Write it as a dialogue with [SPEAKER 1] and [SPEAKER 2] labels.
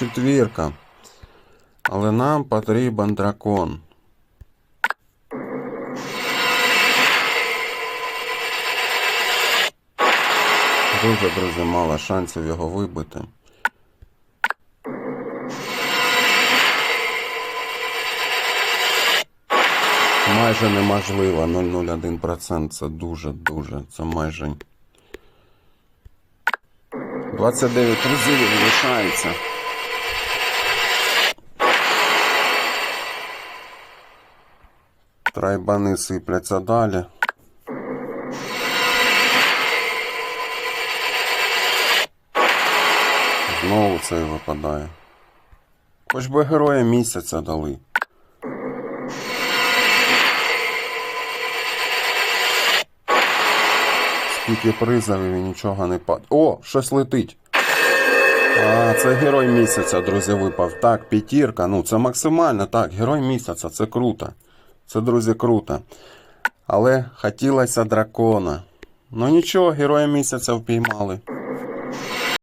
[SPEAKER 1] четвірка. Але нам потрібен дракон. Дуже, друзі, мало шансів його вибити. Майже неможливо. 0,01%. Це дуже-дуже. Це майже. 29 разів лишається. Трайбани сипляться далі. Знову цей випадає. Хоч би героя місяця дали. Скільки призовів і нічого не пад. О, щось летить. А, це герой місяця, друзі, випав. Так, п'ятірка. Ну, це максимально так. Герой місяця, це круто. Це, друзі, круто. Але хотілося дракона. Ну нічого, героя місяця впіймали.